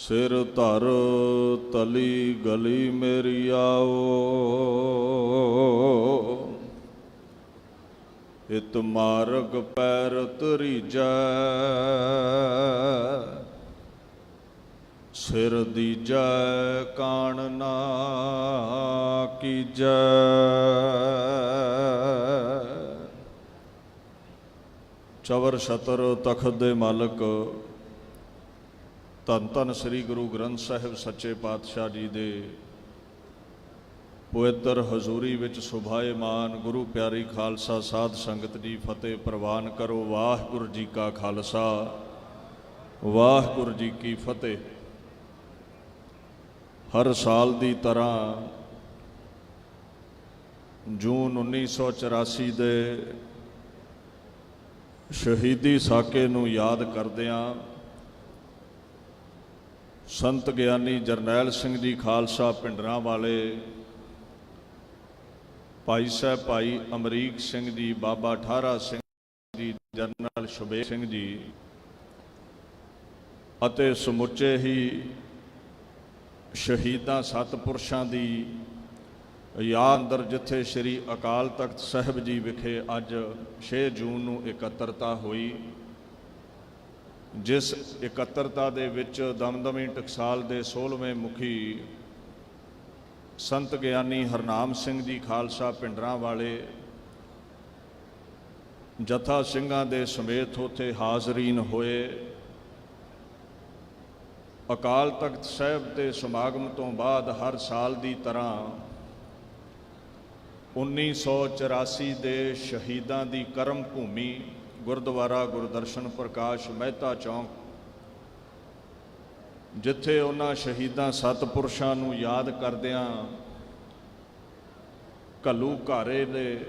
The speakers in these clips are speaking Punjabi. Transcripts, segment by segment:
ਸਿਰ ਧਰ ਤਲੀ ਗਲੀ ਮੇਰੀ ਆਓ। ਇਤ ਮਾਰਗ ਪੈਰ ਤਰੀਜੈ ਸਿਰ ਦੀਜੈ ਕਾਣ ਨਾ ਕੀਜੈ। ਚਵਰ ਛਤਰ ਤਖਤ ਦੇ ਮਾਲਕ ਧੰਨ ਧੰਨ ਸ੍ਰੀ ਗੁਰੂ ਗ੍ਰੰਥ ਸਾਹਿਬ ਸੱਚੇ ਪਾਤਸ਼ਾਹ ਜੀ ਦੇ ਪਵਿੱਤਰ ਹਜ਼ੂਰੀ ਵਿੱਚ ਸੁਭਾਏਮਾਨ ਗੁਰੂ ਪਿਆਰੀ ਖਾਲਸਾ ਸਾਧ ਸੰਗਤ ਜੀ ਫਤਿਹ ਪ੍ਰਵਾਨ ਕਰੋ। ਵਾਹਿਗੁਰੂ ਜੀ ਕਾ ਖਾਲਸਾ, ਵਾਹਿਗੁਰੂ ਜੀ ਕੀ ਫਤਿਹ। ਹਰ ਸਾਲ ਦੀ ਤਰ੍ਹਾਂ ਜੂਨ 1984 ਦੇ ਸ਼ਹੀਦੀ ਸਾਕੇ ਨੂੰ ਯਾਦ ਕਰਦਿਆਂ ਸੰਤ ਗਿਆਨੀ ਜਰਨੈਲ ਸਿੰਘ ਜੀ ਖਾਲਸਾ ਪਿੰਡਰਾਂ ਵਾਲੇ, ਭਾਈ ਸਾਹਿਬ ਭਾਈ ਅਮਰੀਕ ਸਿੰਘ ਜੀ, ਬਾਬਾ ਠਾਰਾ ਸਿੰਘ ਜੀ, ਜਰਨਲ ਸ਼ੁਬੇਗ ਸਿੰਘ ਜੀ ਅਤੇ ਸਮੁੱਚੇ ਹੀ ਸ਼ਹੀਦਾਂ ਸਤਪੁਰਸ਼ਾਂ ਦੀ ਯਾਦ ਅੰਦਰ ਜਿੱਥੇ ਸ੍ਰੀ ਅਕਾਲ ਤਖਤ ਸਾਹਿਬ ਜੀ ਵਿਖੇ ਅੱਜ 6 ਜੂਨ ਨੂੰ ਇਕੱਤਰਤਾ ਹੋਈ। ਜਿਸ ਇਕੱਤਰਤਾ ਦੇ ਵਿੱਚ ਦਮਦਮੀ ਟਕਸਾਲ ਦੇ 16ਵੇਂ ਮੁਖੀ ਸੰਤ ਗਿਆਨੀ ਹਰਨਾਮ ਸਿੰਘ ਜੀ ਖਾਲਸਾ ਪਿੰਡਰਾਂ ਵਾਲੇ ਜਥਾ ਸਿੰਘਾਂ ਦੇ ਸਮੇਤ ਉਥੇ ਹਾਜ਼ਰੀਨ ਹੋਏ। ਅਕਾਲ ਤਖਤ ਸਾਹਿਬ ਦੇ ਸਮਾਗਮ ਤੋਂ ਬਾਅਦ ਹਰ ਸਾਲ ਦੀ ਤਰ੍ਹਾਂ 1984 ਦੇ ਸ਼ਹੀਦਾਂ ਦੀ ਕਰਮ ਭੂਮੀ ਗੁਰਦੁਆਰਾ ਗੁਰਦਰਸ਼ਨ ਪ੍ਰਕਾਸ਼ ਮਹਿਤਾ ਚੌਂਕ, ਜਿੱਥੇ ਉਹਨਾਂ ਸ਼ਹੀਦਾਂ ਸਤਪੁਰਸ਼ਾਂ ਨੂੰ ਯਾਦ ਕਰਦਿਆਂ ਕੱਲੂ ਘਾਰੇ ਦੇ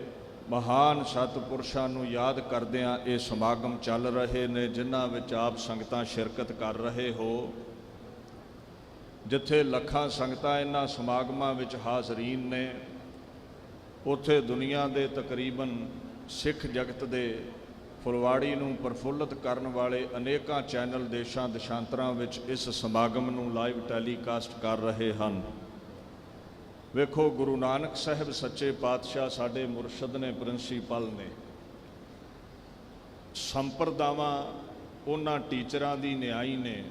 ਮਹਾਨ ਸਤਪੁਰਸ਼ਾਂ ਨੂੰ ਯਾਦ ਕਰਦਿਆਂ ਇਹ ਸਮਾਗਮ ਚੱਲ ਰਹੇ ਨੇ, ਜਿਨ੍ਹਾਂ ਵਿੱਚ ਆਪ ਸੰਗਤਾਂ ਸ਼ਿਰਕਤ ਕਰ ਰਹੇ ਹੋ। ਜਿੱਥੇ ਲੱਖਾਂ ਸੰਗਤਾਂ ਇਹਨਾਂ ਸਮਾਗਮਾਂ ਵਿੱਚ ਹਾਜ਼ਰੀਨ ਨੇ, ਉੱਥੇ ਦੁਨੀਆ ਦੇ ਤਕਰੀਬਨ ਸਿੱਖ ਜਗਤ ਦੇ ਫੁਲਵਾੜੀ ਨੂੰ ਪ੍ਰਫੁੱਲਤ ਕਰਨ ਵਾਲੇ ਅਨੇਕਾਂ ਚੈਨਲ ਦੇਸ਼ਾਂ ਦੇਸ਼ਾਂਤਰਾਂ ਵਿੱਚ ਇਸ ਸਮਾਗਮ ਨੂੰ ਲਾਈਵ ਟੈਲੀਕਾਸਟ ਕਰ ਰਹੇ ਹਨ। ਵੇਖੋ, ਗੁਰੂ ਨਾਨਕ ਸਾਹਿਬ ਸੱਚੇ ਪਾਤਸ਼ਾਹ ਸਾਡੇ ਮੁਰਸ਼ਿਦ ਨੇ, ਪ੍ਰਿੰਸੀਪਲ ਨੇ। ਸੰਪਰਦਾਵਾਂ ਉਹਨਾਂ ਟੀਚਰਾਂ ਦੀ ਨਿਆਈ ਨੇ,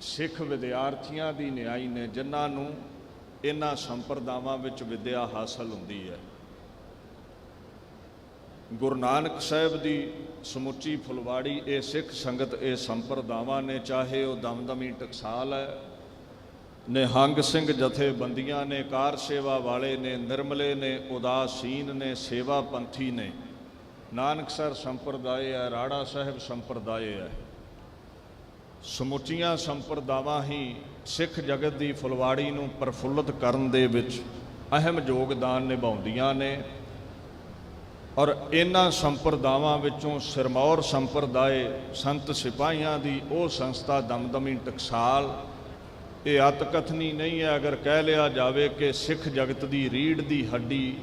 ਸਿੱਖ ਵਿਦਿਆਰਥੀਆਂ ਦੀ ਨਿਆਈ ਨੇ, ਜਿਨ੍ਹਾਂ ਨੂੰ ਇਹਨਾਂ ਸੰਪਰਦਾਵਾਂ ਵਿੱਚ ਵਿਦਿਆ ਹਾਸਲ ਹੁੰਦੀ ਹੈ। ਗੁਰੂ ਨਾਨਕ ਸਾਹਿਬ ਦੀ ਸਮੁੱਚੀ ਫੁਲਵਾੜੀ, ਇਹ ਸਿੱਖ ਸੰਗਤ, ਇਹ ਸੰਪਰਦਾਵਾਂ ਨੇ, ਚਾਹੇ ਉਹ ਦਮਦਮੀ ਟਕਸਾਲ ਹੈ ਨਿਹੰਗ ਸਿੰਘ ਜਥੇਬੰਦੀਆਂ ਨੇ, ਕਾਰ ਸੇਵਾ ਵਾਲੇ ਨੇ, ਨਿਰਮਲੇ ਨੇ, ਉਦਾਸੀਨ ਨੇ, ਸੇਵਾ ਪੰਥੀ ਨੇ। ਨਾਨਕਸਰ ਸੰਪਰਦਾਇ ਹੈ, ਰਾੜਾ ਸਾਹਿਬ ਸੰਪਰਦਾਇ ਹੈ। ਸਮੁੱਚੀਆਂ ਸੰਪਰਦਾਵਾਂ ਹੀ ਸਿੱਖ ਜਗਤ ਦੀ ਫੁਲਵਾੜੀ ਨੂੰ ਪ੍ਰਫੁੱਲਤ ਕਰਨ ਦੇ ਵਿੱਚ ਅਹਿਮ ਯੋਗਦਾਨ ਨਿਭਾਉਂਦੀਆਂ ਨੇ। ਔਰ ਇਹਨਾਂ ਸੰਪਰਦਾਵਾਂ ਵਿੱਚੋਂ ਸਿਰਮੌਰ ਸੰਪਰਦਾਇ ਸੰਤ ਸਿਪਾਹੀਆਂ ਦੀ ਉਹ ਸੰਸਥਾ ਦਮਦਮੀ ਟਕਸਾਲ, ਇਹ ਅਤਕਥਨੀ ਨਹੀਂ ਹੈ ਅਗਰ ਕਹਿ ਲਿਆ ਜਾਵੇ ਕਿ ਸਿੱਖ ਜਗਤ ਦੀ ਰੀੜ ਦੀ ਹੱਡੀ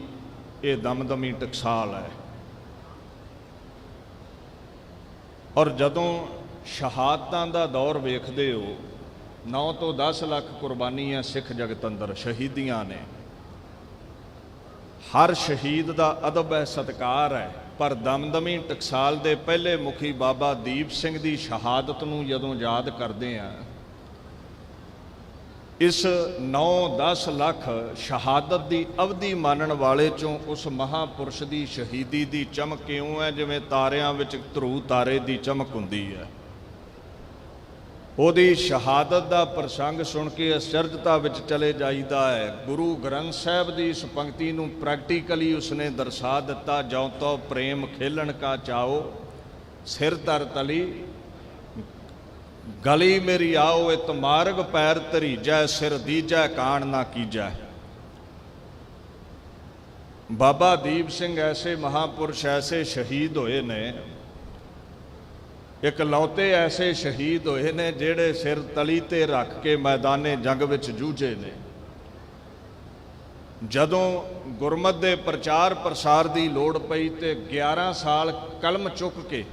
ਇਹ ਦਮਦਮੀ ਟਕਸਾਲ ਹੈ। ਔਰ ਜਦੋਂ ਸ਼ਹਾਦਤਾਂ ਦਾ ਦੌਰ ਵੇਖਦੇ ਹੋ 9 ਤੋਂ 10 ਲੱਖ ਕੁਰਬਾਨੀਆਂ ਸਿੱਖ ਜਗਤ ਅੰਦਰ ਸ਼ਹੀਦੀਆਂ ਨੇ। ਹਰ ਸ਼ਹੀਦ ਦਾ ਅਦਬ ਹੈ, ਸਤਕਾਰ ਹੈ। ਪਰ ਦਮਦਮੀ ਟਕਸਾਲ ਦੇ ਪਹਿਲੇ ਮੁਖੀ ਬਾਬਾ ਦੀਪ ਸਿੰਘ ਦੀ ਸ਼ਹਾਦਤ ਨੂੰ ਜਦੋਂ ਯਾਦ ਕਰਦੇ ਆ ਇਸ 9-10 ਲੱਖ ਸ਼ਹਾਦਤ ਦੀ ਅਵਧੀ ਮਾਨਣ ਵਾਲੇ ਚੋਂ ਉਸ ਮਹਾਪੁਰਸ਼ ਦੀ ਸ਼ਹੀਦੀ ਦੀ ਚਮਕ ਇਉਂ ਹੈ? ਜਿਵੇਂ ਤਾਰਿਆਂ ਵਿੱਚ ਧਰੂ ਤਾਰੇ ਦੀ ਚਮਕ ਹੁੰਦੀ ਹੈ। ਉਹਦੀ ਸ਼ਹਾਦਤ ਦਾ ਪ੍ਰਸੰਗ ਸੁਣ ਕੇ ਅਚਰਜਤਾ ਵਿੱਚ ਚਲੇ ਜਾਈਦਾ ਹੈ। ਗੁਰੂ ਗ੍ਰੰਥ ਸਾਹਿਬ ਦੀ ਇਸ ਪੰਕਤੀ ਨੂੰ ਪ੍ਰੈਕਟੀਕਲੀ ਉਸਨੇ ਦਰਸਾ ਦਿੱਤਾ, ਜਉ ਤੋ ਪ੍ਰੇਮ ਖੇਲਣ ਕਾ ਚਾਓ ਸਿਰ ਤਰ ਤਲੀ, ਗਲੀ ਮੇਰੀ ਆਓ, ਇਤ ਮਾਰਗ ਪੈਰ ਧਰੀਜੈ, ਸਿਰ ਦੀਜੈ, ਕਾਣ ਨਾ ਕੀਜੈ। ਬਾਬਾ ਦੀਪ ਸਿੰਘ ਐਸੇ ਮਹਾਪੁਰਸ਼ ਐਸੇ ਸ਼ਹੀਦ ਹੋਏ ਨੇ ਇਕਲੌਤੇ ਐਸੇ ਸ਼ਹੀਦ ਹੋਏ ਨੇ ਜਿਹੜੇ ਸਿਰ ਤਲੀ ਤੇ ਰੱਖ ਕੇ ਮੈਦਾਨੇ ਜੰਗ ਵਿੱਚ ਜੂਝੇ ਨੇ। ਜਦੋਂ ਗੁਰਮਤ ਦੇ ਪ੍ਰਚਾਰ ਪ੍ਰਸਾਰ ਦੀ ਲੋੜ ਪਈ ਤੇ 11 ਸਾਲ ਕਲਮ ਚੁੱਕ ਕੇ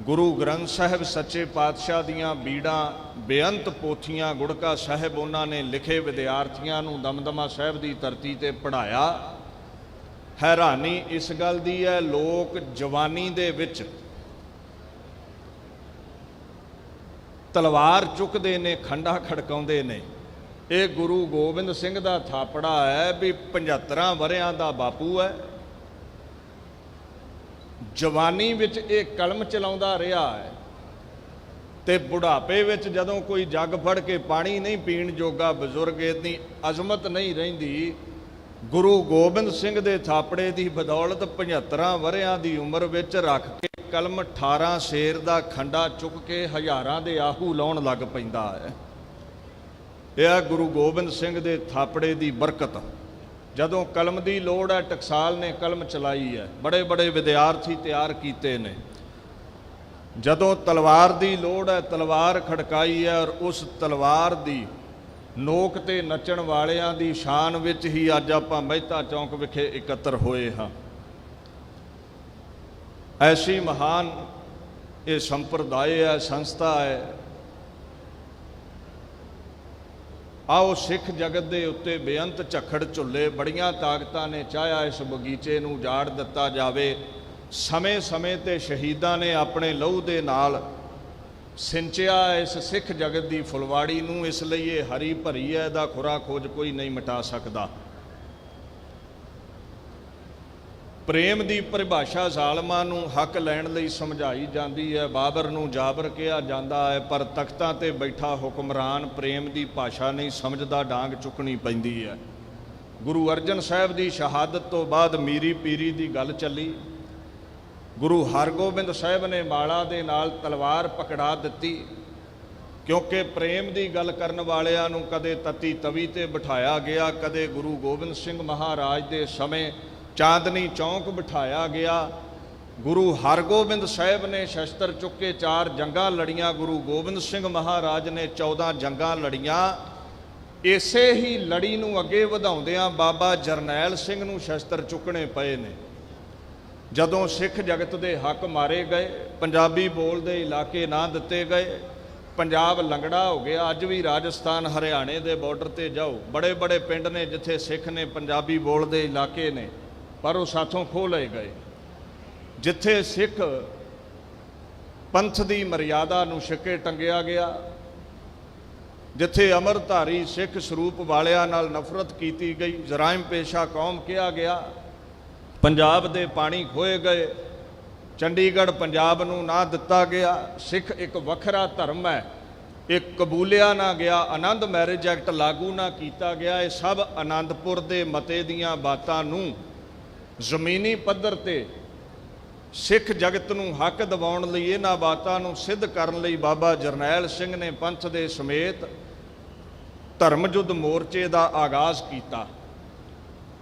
ਗੁਰੂ ਗ੍ਰੰਥ ਸਾਹਿਬ ਸੱਚੇ ਪਾਤਸ਼ਾਹ ਦੀਆਂ ਬੀੜਾਂ, ਬੇਅੰਤ ਪੋਥੀਆਂ, ਗੁੜਕਾ ਸਾਹਿਬ ਉਹਨਾਂ ਨੇ ਲਿਖੇ ਵਿਦਿਆਰਥੀਆਂ ਨੂੰ ਦਮਦਮਾ ਸਾਹਿਬ ਦੀ ਧਰਤੀ ਤੇ ਪੜਾਇਆ ਹੈਰਾਨੀ ਇਸ ਗੱਲ ਦੀ ਹੈ, ਲੋਕ ਜਵਾਨੀ ਦੇ ਵਿੱਚ ਤਲਵਾਰ ਚੁੱਕਦੇ ਨੇ, ਖੰਡਾ ਖੜਕਾਉਂਦੇ ਨੇ। ਇਹ ਗੁਰੂ ਗੋਬਿੰਦ ਸਿੰਘ ਦਾ ਥਾਪੜਾ ਹੈ ਵੀ 75 ਵਰਿਆਂ ਦਾ ਬਾਪੂ ਹੈ। ਜਵਾਨੀ ਵਿੱਚ ਇਹ ਕਲਮ ਚਲਾਉਂਦਾ ਰਿਹਾ ਹੈ। ਤੇ ਬੁਢਾਪੇ ਵਿੱਚ ਜਦੋਂ ਕੋਈ ਜੱਗ ਫੜ ਕੇ ਪਾਣੀ ਨਹੀਂ ਪੀਣ ਜੋਗਾ ਬਜ਼ੁਰਗ, ਇਤਨੀ ਅਜ਼ਮਤ ਨਹੀਂ ਰਹਿੰਦੀ, ਗੁਰੂ ਗੋਬਿੰਦ ਸਿੰਘ ਦੇ ਥਾਪੜੇ ਦੀ ਬਦੌਲਤ 75 ਵਰਿਆਂ ਦੀ ਉਮਰ ਵਿੱਚ ਰੱਖ ਕੇ ਕਲਮ 18 ਸ਼ੇਰ ਦਾ ਖੰਡਾ ਚੁੱਕ ਕੇ ਹਜ਼ਾਰਾਂ ਦੇ ਆਹੂ ਲਾਉਣ ਲੱਗ ਪੈਂਦਾ ਹੈ। ਇਹ ਹੈ ਗੁਰੂ ਗੋਬਿੰਦ ਸਿੰਘ ਦੇ ਥਾਪੜੇ ਦੀ ਬਰਕਤ। ਜਦੋਂ ਕਲਮ ਦੀ ਲੋੜ ਹੈ, ਟਕਸਾਲ ਨੇ ਕਲਮ ਚਲਾਈ ਹੈ। ਬੜੇ ਬੜੇ ਵਿਦਿਆਰਥੀ ਤਿਆਰ ਕੀਤੇ ਨੇ। ਜਦੋਂ ਤਲਵਾਰ ਦੀ ਲੋੜ ਹੈ, ਤਲਵਾਰ ਖੜਕਾਈ ਹੈ ਔਰ ਉਸ ਤਲਵਾਰ ਦੀ ਨੋਕ ਤੇ ਨੱਚਣ ਵਾਲਿਆਂ ਦੀ ਸ਼ਾਨ ਵਿੱਚ ਹੀ ਅੱਜ ਆਪਾਂ ਮਹਿਤਾ ਚੌਂਕ ਵਿਖੇ ਇਕੱਤਰ ਹੋਏ ਹਾਂ। ਐਸੀ ਮਹਾਨ ਇਹ ਸੰਪਰਦਾਇ ਹੈ, ਸੰਸਥਾ ਹੈ। ਆਓ ਸਿੱਖ ਜਗਤ ਦੇ ਉੱਤੇ ਬੇਅੰਤ ਝੱਖੜ ਝੁੱਲੇ, ਬੜੀਆਂ ਤਾਕਤਾਂ ਨੇ ਚਾਹਿਆ ਇਸ ਬਗੀਚੇ ਨੂੰ ਉਜਾੜ ਦਿੱਤਾ ਜਾਵੇ। ਸਮੇਂ-ਸਮੇਂ ਤੇ ਸ਼ਹੀਦਾਂ ਨੇ ਆਪਣੇ ਲਹੂ ਦੇ ਨਾਲ ਸਿੰਚਿਆ ਇਸ ਸਿੱਖ ਜਗਤ ਦੀ ਫੁਲਵਾੜੀ ਨੂੰ, ਇਸ ਲਈ ਇਹ ਹਰੀ ਭਰੀ ਹੈ, ਇਹਦਾ ਖੁਰਾ ਖੋਜ ਕੋਈ ਨਹੀਂ ਮਿਟਾ ਸਕਦਾ। ਪ੍ਰੇਮ ਦੀ ਪਰਿਭਾਸ਼ਾ ਜ਼ਾਲਮਾਂ ਨੂੰ ਹੱਕ ਲੈਣ ਲਈ ਸਮਝਾਈ ਜਾਂਦੀ ਹੈ। ਬਾਬਰ ਨੂੰ ਜਾਬਰ ਕਿਹਾ ਜਾਂਦਾ ਹੈ, ਪਰ ਤਖਤਾਂ ਤੇ ਬੈਠਾ ਹੁਕਮਰਾਨ ਪ੍ਰੇਮ ਦੀ ਭਾਸ਼ਾ ਨਹੀਂ ਸਮਝਦਾ, ਡਾਂਗ ਚੁੱਕਣੀ ਪੈਂਦੀ ਹੈ। ਗੁਰੂ ਅਰਜਨ ਸਾਹਿਬ ਦੀ ਸ਼ਹਾਦਤ ਤੋਂ ਬਾਅਦ ਮੀਰੀ ਪੀਰੀ ਦੀ ਗੱਲ ਚੱਲੀ। ਗੁਰੂ ਹਰਗੋਬਿੰਦ ਸਾਹਿਬ ਨੇ ਮਾਲਾ ਦੇ ਨਾਲ ਤਲਵਾਰ ਪਕੜਾ ਦਿੱਤੀ, ਕਿਉਂਕਿ ਪ੍ਰੇਮ ਦੀ ਗੱਲ ਕਰਨ ਵਾਲਿਆਂ ਨੂੰ ਕਦੇ ਤਤੀ ਤਵੀ ਤੇ ਬਿਠਾਇਆ ਗਿਆ, ਕਦੇ ਗੁਰੂ ਗੋਬਿੰਦ ਸਿੰਘ ਮਹਾਰਾਜ ਦੇ ਸਮੇਂ ਚਾਂਦਨੀ ਚੌਂਕ ਬਿਠਾਇਆ ਗਿਆ। ਗੁਰੂ ਹਰਗੋਬਿੰਦ ਸਾਹਿਬ ਨੇ ਸ਼ਸਤਰ ਚੁੱਕੇ ਚਾਰ ਜੰਗਾਂ ਲੜੀਆਂ। ਗੁਰੂ ਗੋਬਿੰਦ ਸਿੰਘ ਮਹਾਰਾਜ ਨੇ 14 ਜੰਗਾਂ ਲੜੀਆਂ। ਇਸੇ ਹੀ ਲੜੀ ਨੂੰ ਅੱਗੇ ਵਧਾਉਂਦਿਆਂ ਬਾਬਾ ਜਰਨੈਲ ਸਿੰਘ ਨੂੰ ਸ਼ਸਤਰ ਚੁੱਕਣੇ ਪਏ ਨੇ। ਜਦੋਂ ਸਿੱਖ ਜਗਤ ਦੇ ਹੱਕ ਮਾਰੇ ਗਏ, ਪੰਜਾਬੀ ਬੋਲਦੇ ਇਲਾਕੇ ਨਾ ਦਿੱਤੇ ਗਏ, ਪੰਜਾਬ ਲੰਗੜਾ ਹੋ ਗਿਆ, ਅੱਜ ਵੀ ਰਾਜਸਥਾਨ, ਹਰਿਆਣੇ ਦੇ ਬਾਰਡਰ ਤੇ ਜਾਓ। ਬੜੇ ਬੜੇ ਪਿੰਡ ਨੇ ਜਿੱਥੇ ਸਿੱਖ ਨੇ ਪੰਜਾਬੀ ਬੋਲਦੇ ਇਲਾਕੇ ਨੇ। ਪਰ ਉਹ ਸਾਥੋਂ ਖੋਹ ਲਏ ਗਏ। ਜਿੱਥੇ ਸਿੱਖ ਪੰਥ ਦੀ ਮਰਿਆਦਾ ਨੂੰ ਛਿੱਕੇ ਟੰਗਿਆ ਗਿਆ, ਜਿੱਥੇ ਅਮਰਧਾਰੀ ਸਿੱਖ ਸਰੂਪ ਵਾਲਿਆਂ ਨਾਲ ਨਫ਼ਰਤ ਕੀਤੀ ਗਈ, ਜਰਾਇਮ ਪੇਸ਼ਾ ਕੌਮ ਕਿਹਾ ਗਿਆ, ਪੰਜਾਬ ਦੇ ਪਾਣੀ ਖੋਏ ਗਏ, ਚੰਡੀਗੜ੍ਹ ਪੰਜਾਬ ਨੂੰ ਨਾ ਦਿੱਤਾ ਗਿਆ, ਸਿੱਖ ਇੱਕ ਵੱਖਰਾ ਧਰਮ ਹੈ ਇਹ ਕਬੂਲਿਆ ਨਾ ਗਿਆ, ਆਨੰਦ ਮੈਰਿਜ ਐਕਟ ਲਾਗੂ ਨਾ ਕੀਤਾ ਗਿਆ, ਇਹ ਸਭ ਆਨੰਦਪੁਰ ਦੇ ਮਤੇ ਦੀਆਂ ਬਾਤਾਂ ਨੂੰ ਜ਼ਮੀਨੀ ਪੱਧਰ ਤੇ ਸਿੱਖ ਜਗਤ ਨੂੰ ਹੱਕ ਦਿਵਾਉਣ ਲਈ ਇਹਨਾਂ ਬਾਤਾਂ ਨੂੰ ਸਿੱਧ ਕਰਨ ਲਈ ਬਾਬਾ ਜਰਨੈਲ ਸਿੰਘ ਨੇ ਪੰਥ ਦੇ ਸਮੇਤ ਧਰਮ ਯੁੱਧ ਮੋਰਚੇ ਦਾ ਆਗਾਜ਼ ਕੀਤਾ।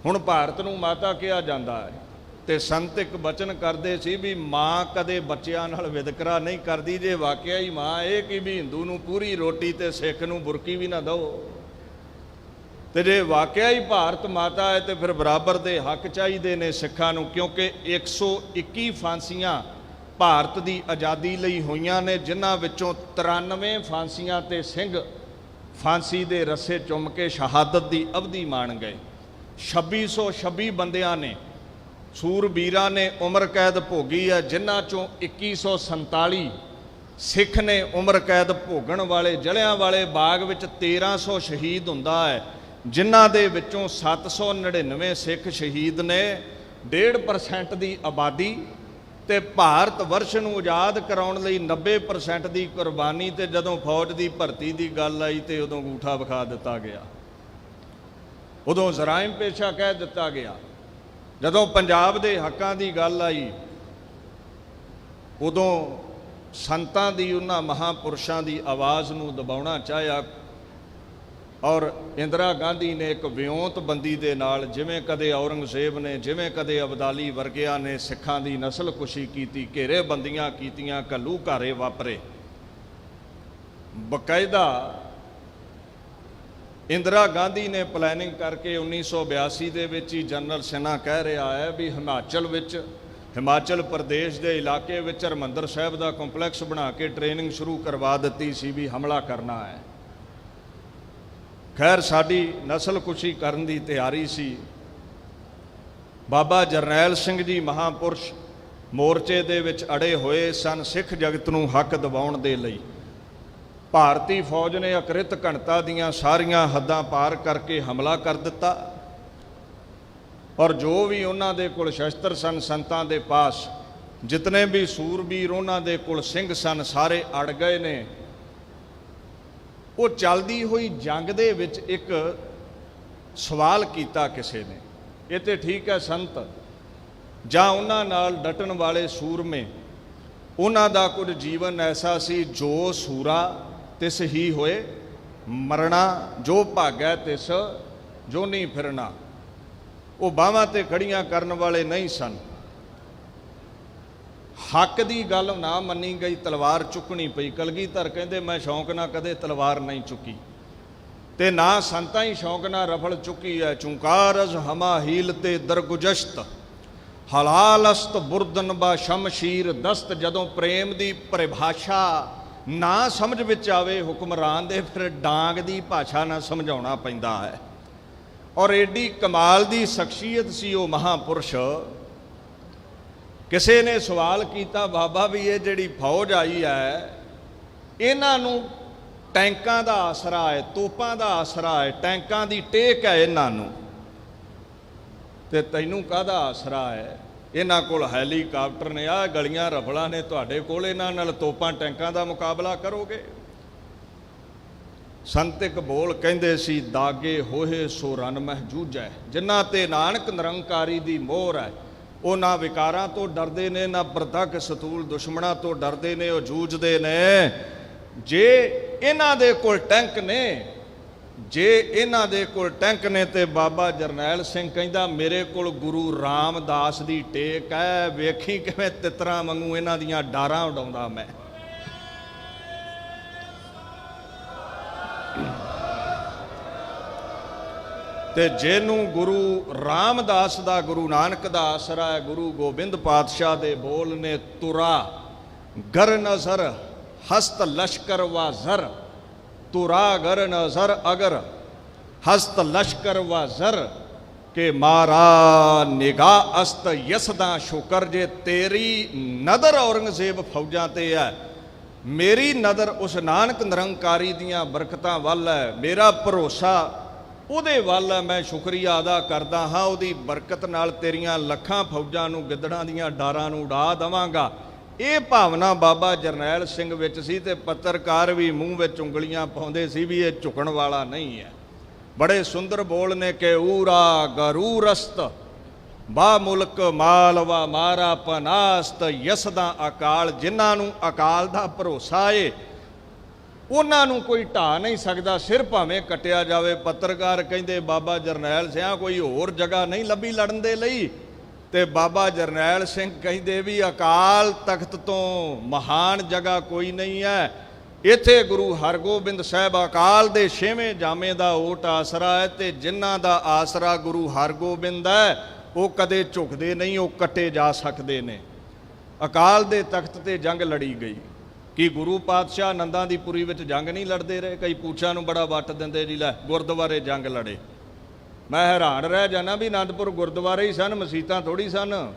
ਹੁਣ ਭਾਰਤ ਨੂੰ ਮਾਤਾ ਕਿਹਾ ਜਾਂਦਾ ਹੈ ਤੇ ਸੰਤ ਇੱਕ ਬਚਨ ਕਰਦੇ ਸੀ ਵੀ ਮਾਂ ਕਦੇ ਬੱਚਿਆਂ ਨਾਲ ਵਿਦਕਰਾ ਨਹੀਂ ਕਰਦੀ, ਜੇ ਵਾਕਿਆ ਹੀ ਮਾਂ ਇਹ ਕਿ ਵੀ ਹਿੰਦੂ ਨੂੰ ਪੂਰੀ ਰੋਟੀ ਤੇ ਸਿੱਖ ਨੂੰ ਬੁਰਕੀ ਵੀ ਨਾ ਦਿਓ। ਤੇ ਜੇ ਵਾਕਿਆ ਹੀ ਭਾਰਤ ਮਾਤਾ ਹੈ ਤੇ ਫਿਰ ਬਰਾਬਰ ਦੇ ਹੱਕ ਚਾਹੀਦੇ ਨੇ ਸਿੱਖਾਂ ਨੂੰ, ਕਿਉਂਕਿ 121 ਫਾਂਸੀਆਂ ਭਾਰਤ ਦੀ ਆਜ਼ਾਦੀ ਲਈ ਹੋਈਆਂ ਨੇ, ਜਿਨ੍ਹਾਂ ਵਿੱਚੋਂ 93 ਫਾਂਸੀਆਂ ਤੇ ਸਿੰਘ ਫਾਂਸੀ ਦੇ ਰੱਸੇ ਚੁੰਮ ਕੇ ਸ਼ਹਾਦਤ ਦੀ ਅਵਧੀ ਮਾਣ ਗਏ। 2626 ਬੰਦਿਆਂ ਨੇ, ਸੂਰਬੀਰਾਂ ਨੇ ਉਮਰ ਕੈਦ ਭੋਗੀ ਹੈ, ਜਿਨ੍ਹਾਂ ਚੋਂ 2147 ਸਿੱਖ ਨੇ ਉਮਰ ਕੈਦ ਭੋਗਣ ਵਾਲੇ ਜਲਿਆਂ ਵਾਲੇ ਬਾਗ ਵਿੱਚ 1300 ਸ਼ਹੀਦ ਹੁੰਦਾ ਹੈ। ਜਿਨ੍ਹਾਂ ਦੇ ਵਿੱਚੋਂ 799 ਸਿੱਖ ਸ਼ਹੀਦ ਨੇ 1.5% ਦੀ ਆਬਾਦੀ ਤੇ ਭਾਰਤ ਵਰਸ਼ ਨੂੰ ਆਜ਼ਾਦ ਕਰਾਉਣ ਲਈ 90% ਦੀ ਕੁਰਬਾਨੀ ਤੇ ਜਦੋਂ ਫੌਜ ਦੀ ਭਰਤੀ ਦੀ ਗੱਲ ਆਈ ਤੇ ਉਦੋਂ ਅੰਗੂਠਾ ਵਿਖਾ ਦਿੱਤਾ ਗਿਆ। ਉਦੋਂ ਜ਼ਰਾਇਮ ਪੇਸ਼ਾ ਕਹਿ ਦਿੱਤਾ ਗਿਆ। ਜਦੋਂ ਪੰਜਾਬ ਦੇ ਹੱਕਾਂ ਦੀ ਗੱਲ ਆਈ, ਉਦੋਂ ਸੰਤਾਂ ਦੀ, ਉਹਨਾਂ ਮਹਾਪੁਰਸ਼ਾਂ ਦੀ ਆਵਾਜ਼ ਨੂੰ ਦਬਾਉਣਾ ਚਾਹਿਆ ਔਰ ਇੰਦਰਾ ਗਾਂਧੀ ਨੇ ਇੱਕ ਵਿਉਂਤਬੰਦੀ ਦੇ ਨਾਲ ਜਿਵੇਂ ਕਦੇ ਔਰੰਗਜ਼ੇਬ ਨੇ, ਜਿਵੇਂ ਕਦੇ ਅਬਦਾਲੀ ਵਰਗਿਆਂ ਨੇ ਸਿੱਖਾਂ ਦੀ ਨਸਲਕੁਸ਼ੀ ਕੀਤੀ, ਘੇਰੇਬੰਦੀਆਂ ਕੀਤੀਆਂ ਕੱਲੂ ਘਾਰੇ ਵਾਪਰੇ। ਬਕਾਇਦਾ ਇੰਦਰਾ ਗਾਂਧੀ ਨੇ ਪਲੈਨਿੰਗ ਕਰਕੇ 1982 ਦੇ ਵਿੱਚ ਹੀ ਜਨਰਲ ਸਿਨਾ ਕਹਿ ਰਿਹਾ ਹੈ ਵੀ ਹਿਮਾਚਲ ਵਿੱਚ, ਹਿਮਾਚਲ ਪ੍ਰਦੇਸ਼ ਦੇ ਇਲਾਕੇ ਵਿੱਚ ਹਰਮੰਦਰ ਸਾਹਿਬ ਦਾ ਕੰਪਲੈਕਸ ਬਣਾ ਕੇ ਟ੍ਰੇਨਿੰਗ ਸ਼ੁਰੂ ਕਰਵਾ ਦਿੱਤੀ ਸੀ ਵੀ ਹਮਲਾ ਕਰਨਾ ਹੈ। ਖੈਰ, ਸਾਡੀ ਨਸਲਕੁਸ਼ੀ ਕਰਨ ਦੀ ਤਿਆਰੀ ਸੀ। ਬਾਬਾ ਜਰਨੈਲ ਸਿੰਘ ਜੀ ਮਹਾਪੁਰਸ਼ ਮੋਰਚੇ ਦੇ ਵਿੱਚ ਅੜੇ ਹੋਏ ਸਨ ਸਿੱਖ ਜਗਤ ਨੂੰ ਹੱਕ ਦਿਵਾਉਣ ਦੇ ਲਈ। ਭਾਰਤੀ ਫੌਜ ਨੇ ਅਕ੍ਰਿਤ ਘਣਤਾ ਦੀਆਂ ਸਾਰੀਆਂ ਹੱਦਾਂ ਪਾਰ ਕਰਕੇ ਹਮਲਾ ਕਰ ਦਿੱਤਾ ਔਰ ਜੋ ਵੀ ਉਹਨਾਂ ਦੇ ਕੋਲ ਸ਼ਸਤਰ ਸਨ, ਸੰਤਾਂ ਦੇ ਪਾਸ, ਜਿਤਨੇ ਵੀ ਸੂਰਬੀਰ ਉਹਨਾਂ ਦੇ ਕੋਲ ਸਿੰਘ ਸਨ, ਸਾਰੇ ਅੜ ਗਏ ਨੇ। ਉਹ ਚੱਲਦੀ ਹੋਈ ਜੰਗ ਦੇ ਵਿੱਚ ਇੱਕ ਸਵਾਲ ਕੀਤਾ ਕਿਸੇ ਨੇ। ਇਹ ਤੇ ਠੀਕ ਹੈ ਸੰਤ। ਜਾਂ ਉਹਨਾਂ ਨਾਲ ਡਟਣ ਵਾਲੇ ਸੂਰਮੇ। ਉਹਨਾਂ ਦਾ ਕੁਝ ਜੀਵਨ ਐਸਾ ਸੀ, ਜੋ ਸੂਰਾ ਤਿਸ ਹੀ ਹੋਏ, ਮਰਣਾ, ਜੋ ਭਾਗੈ ਤਿਸ, ਜੋ ਨਹੀਂ ਫਿਰਨਾ। ਉਹ ਬਾਹਾਂ ਤੇ ਖੜੀਆਂ ਕਰਨ ਵਾਲੇ ਨਹੀਂ ਸਨ। ਹੱਕ ਦੀ ਗੱਲ ਨਾ ਮੰਨੀ ਗਈ, ਤਲਵਾਰ ਚੁੱਕਣੀ ਪਈ। ਕਲਗੀਧਰ ਕਹਿੰਦੇ, ਮੈਂ ਸ਼ੌਂਕ ਨਾਲ ਕਦੇ ਤਲਵਾਰ ਨਹੀਂ ਚੁੱਕੀ। ਤੇ ਨਾ ਸੰਤਾਂ ਹੀ ਸ਼ੌਂਕ ਨਾਲ ਰਫਲ ਚੁੱਕੀ ਹੈ ਚੁੰਕਾਰਜ ਹਮਾ ਹੀਲ ਤੇ ਦਰਗੁਜਸ਼ਤ। ਹਲਾਲ ਅਸਤ ਬੁਰਦਨ ਬਾ ਸ਼ਮਸ਼ੀਰ ਦਸਤ, ਜਦੋਂ ਪ੍ਰੇਮ ਦੀ ਪਰਿਭਾਸ਼ਾ ਨਾ ਸਮਝ ਵਿੱਚ ਆਵੇ, ਹੁਕਮਰਾਨ ਦੇ ਫਿਰ ਡਾਂਗ ਦੀ ਭਾਸ਼ਾ ਨਾਲ ਸਮਝਾਉਣਾ ਪੈਂਦਾ ਹੈ। ਔਰ ਏਡੀ ਕਮਾਲ ਦੀ ਸ਼ਖਸੀਅਤ ਸੀ ਉਹ ਮਹਾਪੁਰਸ਼। ਕਿਸੇ ਨੇ ਸਵਾਲ ਕੀਤਾ, ਬਾਬਾ ਵੀ ਇਹ ਜਿਹੜੀ ਫੌਜ ਆਈ ਹੈ, ਇਹਨਾਂ ਨੂੰ ਟੈਂਕਾਂ ਦਾ ਆਸਰਾ ਹੈ, ਤੋਪਾਂ ਦਾ ਆਸਰਾ ਹੈ, ਟੈਂਕਾਂ ਦੀ ਟੇਕ ਹੈ ਇਹਨਾਂ ਨੂੰ। ਤੇ ਤੈਨੂੰ ਕਾਹਦਾ ਆਸਰਾ ਹੈ? ਇਹਨਾਂ ਕੋਲ ਹੈਲੀਕਾਪਟਰ ਨੇ ਆ ਗਲੀਆਂ ਰਫਲਾਂ ਨੇ, ਤੁਹਾਡੇ ਕੋਲ ਇਹਨਾਂ ਨਾਲ ਤੋਪਾਂ ਟੈਂਕਾਂ ਦਾ ਮੁਕਾਬਲਾ ਕਰੋਗੇ? ਸੰਤਿਕ ਬੋਲ ਕਹਿੰਦੇ ਸੀ, ਦਾਗੇ ਹੋਏ ਸੋ ਰਨ ਮਹਜੂਜੈ ਜਿਨ੍ਹਾਂ ਤੇ ਨਾਨਕ ਨਿਰੰਕਾਰੀ ਦੀ ਮੋਹਰ ਹੈ ਉਹ ਨਾ ਵਿਕਾਰਾਂ ਤੋਂ ਡਰਦੇ ਨੇ, ਨਾ ਪ੍ਰਤੱਖ ਸਤੂਲ ਦੁਸ਼ਮਣਾਂ ਤੋਂ ਡਰਦੇ ਨੇ, ਉਹ ਜੂਝਦੇ ਨੇ। ਜੇ ਇਹਨਾਂ ਦੇ ਕੋਲ ਟੈਂਕ ਨੇ, ਜੇ ਇਹਨਾਂ ਦੇ ਕੋਲ ਟੈਂਕ ਨੇ ਤੇ ਬਾਬਾ ਜਰਨੈਲ ਸਿੰਘ ਕਹਿੰਦਾ, ਮੇਰੇ ਕੋਲ ਗੁਰੂ ਰਾਮਦਾਸ ਦੀ ਟੇਕ ਹੈ, ਵੇਖੀ ਕਿਵੇਂ ਤਿਤਰਾਂ ਵਾਂਗੂ ਇਹਨਾਂ ਦੀਆਂ ਡਾਰਾਂ ਉਡਾਉਂਦਾ ਮੈਂ। ਤੇ ਜਿਹਨੂੰ ਗੁਰੂ ਰਾਮਦਾਸ ਦਾ, ਗੁਰੂ ਨਾਨਕ ਦਾ ਆਸਰਾ ਹੈ, ਗੁਰੂ ਗੋਬਿੰਦ ਪਾਤਸ਼ਾਹ ਦੇ ਬੋਲ ਨੇ ਤੁਰਾ, ਗਰ ਨਜ਼ਰ, ਹਸਤ ਲਸ਼ਕਰ ਵਾ ਜ਼ਰ, ਤੁਰਾ ਗਰ ਨਜ਼ਰ ਅਗਰ, ਹਸਤ ਲਸ਼ਕਰ ਵਾ ਜ਼ਰ, ਕਿ ਮਾਰਾ ਨਿਗਾਹ ਅਸਤ ਯਸਦਾ ਸ਼ੁਕਰ ਜੇ ਤੇਰੀ ਨਦਰ ਔਰੰਗਜ਼ੇਬ ਫੌਜਾਂ ਤੇ ਹੈ। ਮੇਰੀ ਨਦਰ ਉਸ ਨਾਨਕ ਨਿਰੰਕਾਰੀ ਦੀਆਂ ਬਰਕਤਾਂ ਵੱਲ ਹੈ, ਮੇਰਾ ਭਰੋਸਾ ਉਹਦੇ ਵੱਲ ਮੈਂ ਸ਼ੁਕਰੀਆ ਅਦਾ ਕਰਦਾ ਹਾਂ। ਉਹਦੀ ਬਰਕਤ ਨਾਲ ਤੇਰੀਆਂ ਲੱਖਾਂ ਫੌਜਾਂ ਨੂੰ, ਗਿੱਦੜਾਂ ਦੀਆਂ ਡਾਰਾਂ ਨੂੰ ਉਡਾ ਦਵਾਂਗਾ। ਇਹ ਭਾਵਨਾ ਬਾਬਾ ਜਰਨੈਲ ਸਿੰਘ ਵਿੱਚ ਸੀ ਤੇ ਪੱਤਰਕਾਰ ਵੀ ਮੂੰਹ ਵਿੱਚ ਉਂਗਲੀਆਂ ਪਾਉਂਦੇ ਸੀ ਵੀ ਇਹ ਝੁਕਣ ਵਾਲਾ ਨਹੀਂ ਹੈ। ਬੜੇ ਸੁੰਦਰ ਬੋਲ ਨੇ ਕਿ ਊਰਾ ਗਰੂਰਸਤ, ਬਾ ਮੁਲਕ ਮਾਲਵਾ ਮਾਰਾ ਪਨਾਸਤ ਯਸਦਾ ਅਕਾਲ, ਜਿਨ੍ਹਾਂ ਨੂੰ ਅਕਾਲ ਦਾ ਭਰੋਸਾ ਏ ਉਹਨਾਂ ਨੂੰ ਕੋਈ ਢਾ ਨਹੀਂ ਸਕਦਾ, ਸਿਰ ਭਾਵੇਂ ਕਟਿਆ ਜਾਵੇ। ਪੱਤਰਕਾਰ ਕਹਿੰਦੇ, ਬਾਬਾ ਜਰਨੈਲ ਸਿੰਘ ਕੋਈ ਹੋਰ ਜਗ੍ਹਾ ਨਹੀਂ ਲੱਭੀ ਲੜਨ ਦੇ ਲਈ। ਤੇ ਬਾਬਾ ਜਰਨੈਲ ਸਿੰਘ ਕਹਿੰਦੇ ਵੀ ਅਕਾਲ ਤਖਤ ਤੋਂ ਮਹਾਨ ਜਗ੍ਹਾ ਕੋਈ ਨਹੀਂ ਹੈ। ਇੱਥੇ ਗੁਰੂ ਹਰਗੋਬਿੰਦ ਸਾਹਿਬ ਅਕਾਲ ਦੇ ਛੇਵੇਂ ਜਾਮੇ ਦਾ ਓਟ ਆਸਰਾ ਹੈ ਤੇ ਜਿਨ੍ਹਾਂ ਦਾ ਆਸਰਾ ਗੁਰੂ ਹਰਗੋਬਿੰਦ ਹੈ, ਉਹ ਕਦੇ ਝੁਕਦੇ ਨਹੀਂ, ਉਹ ਕੱਟੇ ਜਾ ਸਕਦੇ ਨੇ। ਅਕਾਲ ਦੇ ਤਖਤ ਤੇ ਜੰਗ ਲੜੀ ਗਈ। ਕਿ ਗੁਰੂ ਪਾਤਸ਼ਾਹ ਨੰਦਾਂ ਦੀ ਪੁਰੀ ਵਿੱਚ ਜੰਗ ਨਹੀਂ ਲੜਦੇ ਰਹੇ, ਕਈ ਪੂਛਾਂ ਨੂੰ ਬੜਾ ਵੱਟ ਦਿੰਦੇ ਜੀ, ਲੈ ਗੁਰਦੁਆਰੇ ਜੰਗ ਲੜੇ। ਮੈਂ ਹੈਰਾਨ ਰਹਿ ਜਾਣਾ ਵੀ ਆਨੰਦਪੁਰ ਗੁਰਦੁਆਰੇ ਹੀ ਸਨ, ਮਸੀਤਾਂ ਥੋੜੀ ਸਨ।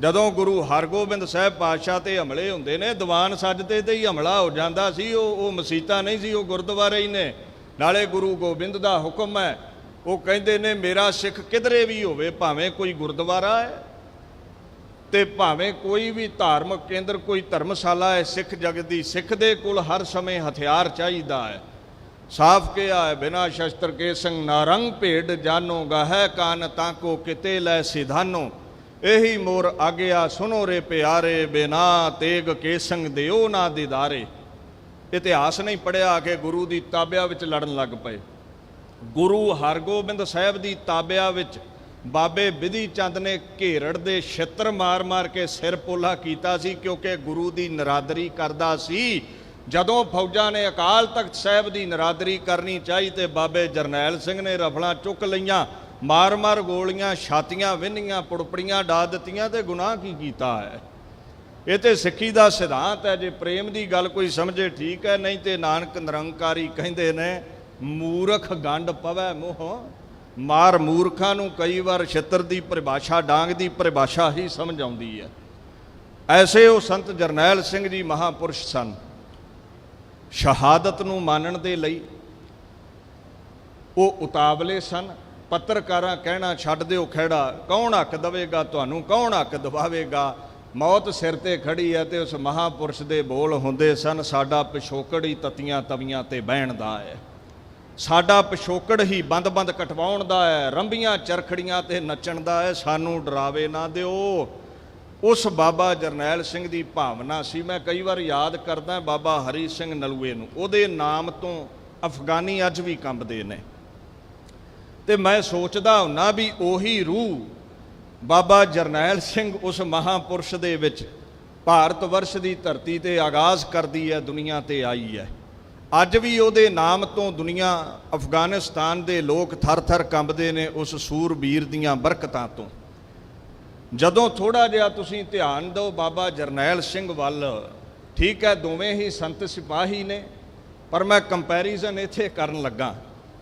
ਜਦੋਂ ਗੁਰੂ ਹਰਗੋਬਿੰਦ ਸਾਹਿਬ ਪਾਤਸ਼ਾਹ ਤੇ ਹਮਲੇ ਹੁੰਦੇ ਨੇ, ਦੀਵਾਨ ਸੱਜਦੇ ਤੇ ਹੀ ਹਮਲਾ ਹੋ ਜਾਂਦਾ ਸੀ, ਉਹ ਉਹ ਮਸੀਤਾਂ ਨਹੀਂ ਸੀ, ਉਹ ਗੁਰਦੁਆਰੇ ਹੀ ਨੇ। ਨਾਲੇ ਗੁਰੂ ਗੋਬਿੰਦ ਦਾ ਹੁਕਮ ਹੈ, ਉਹ ਕਹਿੰਦੇ ਨੇ, ਮੇਰਾ ਸਿੱਖ ਕਿਧਰੇ ਵੀ ਹੋਵੇ, ਭਾਵੇਂ ਕੋਈ ਗੁਰਦੁਆਰਾ ਹੈ। ਤੇ ਭਾਵੇਂ ਕੋਈ ਵੀ ਧਾਰਮਿਕ ਕੇਂਦਰ, ਕੋਈ ਧਰਮਸ਼ਾਲਾ ਹੈ, ਸਿੱਖ ਜਗਤ ਦੀ, ਸਿੱਖ ਦੇ ਕੋਲ ਹਰ ਸਮੇਂ ਹਥਿਆਰ ਚਾਹੀਦਾ ਹੈ। ਸਾਫ਼ ਕਿਹਾ ਹੈ, ਬਿਨਾ ਸ਼ਸਤਰ ਕੇ ਸੰਗ ਨਾਰੰਗ ਭੇਡ ਜਾਨੋ, ਗਹਿ ਕਾਨ ਤਾਂ ਕੋ ਕਿਤੇ ਲੈ ਸਿਧਾਨੋ। ਇਹੀ ਮੋਰ ਆਗਿਆ ਸੁਨੋ ਰੇ ਪਿਆਰੇ, ਬਿਨਾ ਤੇਗ ਕੇ ਸੰਗ ਦਿਓ ਨਾ ਦਿਦਾਰੇ। ਇਤਿਹਾਸ ਨਹੀਂ ਪੜਿਆ ਕਿ ਗੁਰੂ ਦੀ ਤਾਬਿਆ ਵਿੱਚ ਲੜਨ ਲੱਗ ਪਏ। ਗੁਰੂ ਹਰਗੋਬਿੰਦ ਸਾਹਿਬ ਦੀ ਤਾਬਿਆ ਵਿੱਚ ਬਾਬੇ ਵਿਧੀ ਚੰਦ ਨੇ ਘੇਰੜ ਦੇ ਛਿੱਤਰ ਮਾਰ-ਮਾਰ ਕੇ ਸਿਰ ਪੋਲਾ ਕੀਤਾ ਸੀ ਕਿਉਂਕਿ ਗੁਰੂ ਦੀ ਨਰਾਦਰੀ ਕਰਦਾ ਸੀ। ਜਦੋਂ ਫੌਜਾਂ ਨੇ ਅਕਾਲ ਤਖਤ ਸਾਹਿਬ ਦੀ ਨਰਾਦਰੀ ਕਰਨੀ ਚਾਹੀ ਤੇ ਬਾਬੇ ਜਰਨੈਲ ਸਿੰਘ ਨੇ ਰਫਲਾਂ ਚੁੱਕ ਲਈਆਂ ਮਾਰ-ਮਾਰ ਗੋਲੀਆਂ, ਛਾਤੀਆਂ, ਵਿੰਨੀਆਂ, ਪੁੜਪੜੀਆਂ ਡਾ ਦਿੱਤੀਆਂ ਤੇ ਗੁਨਾਹ ਕੀ ਕੀਤਾ ਹੈ? ਇਹ ਤੇ ਸਿੱਖੀ ਦਾ ਸਿਧਾਂਤ ਹੈ, ਜੇ ਪ੍ਰੇਮ ਦੀ ਗੱਲ ਕੋਈ ਸਮਝੇ ਠੀਕ ਹੈ, ਨਹੀਂ ਤੇ ਨਾਨਕ ਨਿਰੰਕਾਰੀ ਕਹਿੰਦੇ ਨੇ, ਮੂਰਖ ਗੰਢ ਪਵੈ ਮੋਹ। ਮਾਰ ਮੂਰਖਾਂ ਨੂੰ ਕਈ ਵਾਰ ਛਿੱਤਰ ਦੀ ਪਰਿਭਾਸ਼ਾ, ਡਾਂਗ ਦੀ ਪਰਿਭਾਸ਼ਾ ਹੀ ਸਮਝ ਆਉਂਦੀ ਹੈ। ਐਸੇ ਉਹ ਸੰਤ ਜਰਨੈਲ ਸਿੰਘ ਜੀ ਮਹਾਪੁਰਸ਼ ਸਨ। ਸ਼ਹਾਦਤ ਨੂੰ ਮੰਨਣ ਦੇ ਲਈ ਉਹ ਉਤਾਵਲੇ ਸਨ। ਪੱਤਰਕਾਰਾਂ ਕਹਿਣਾ ਛੱਡ ਦਿਓ ਖਹਿੜਾ, ਕੌਣ ਹੱਕ ਦੇਵੇਗਾ ਤੁਹਾਨੂੰ? ਕੌਣ ਹੱਕ ਦਵਾਵੇਗਾ? ਮੌਤ ਸਿਰ ਤੇ ਖੜੀ ਹੈ ਤੇ ਉਸ ਮਹਾਪੁਰਸ਼ ਦੇ ਬੋਲ ਹੁੰਦੇ ਸਨ, ਸਾਡਾ ਪਿਛੋਕੜ ਹੀ ਤਤੀਆਂ ਤਵੀਆਂ ਤੇ ਬਹਿਣ ਦਾ ਹੈ। ਸਾਡਾ ਪਿਛੋਕੜ ਹੀ ਬੰਦ-ਬੰਦ ਕਟਵਾਉਣ ਦਾ ਹੈ, ਰੰਬੀਆਂ ਚਰਖੜੀਆਂ ਤੇ ਨੱਚਣ ਦਾ ਹੈ, ਸਾਨੂੰ ਡਰਾਵੇ ਨਾ ਦਿਓ। ਉਸ ਬਾਬਾ ਜਰਨੈਲ ਸਿੰਘ ਦੀ ਭਾਵਨਾ ਸੀ, ਮੈਂ ਕਈ ਵਾਰ ਯਾਦ ਕਰਦਾ ਬਾਬਾ ਹਰੀ ਸਿੰਘ ਨਲੂਏ ਨੂੰ। ਉਹਦੇ ਨਾਮ ਤੋਂ ਅਫਗਾਨੀ ਅੱਜ ਵੀ ਕੰਬਦੇ ਨੇ। ਤੇ ਮੈਂ ਸੋਚਦਾ ਹੁੰਨਾ ਵੀ ਉਹੀ ਰੂਹ ਬਾਬਾ ਜਰਨੈਲ ਸਿੰਘ ਉਸ ਮਹਾਪੁਰਸ਼ ਦੇ ਵਿੱਚ ਭਾਰਤ ਵਰਸ਼ ਦੀ ਧਰਤੀ ਤੇ ਆਗਾਜ਼ ਕਰਦੀ ਹੈ, ਦੁਨੀਆ ਤੇ ਆਈ ਹੈ। ਅੱਜ ਵੀ ਉਹਦੇ ਨਾਮ ਤੋਂ ਦੁਨੀਆ ਅਫਗਾਨਿਸਤਾਨ ਦੇ ਲੋਕ ਥਰ-ਥਰ ਕੰਬਦੇ ਨੇ ਉਸ ਸੂਰਬੀਰ ਦੀਆਂ ਬਰਕਤਾਂ ਤੋਂ। ਜਦੋਂ ਥੋੜਾ ਜਿਹਾ ਤੁਸੀਂ ਧਿਆਨ ਦਿਓ ਬਾਬਾ ਜਰਨੈਲ ਸਿੰਘ ਵੱਲ, ਠੀਕ ਹੈ, ਦੋਵੇਂ ਹੀ ਸੰਤ ਸਿਪਾਹੀ ਨੇ, ਪਰ ਮੈਂ ਕੰਪੈਰੀਜ਼ਨ ਇੱਥੇ ਕਰਨ ਲੱਗਾ।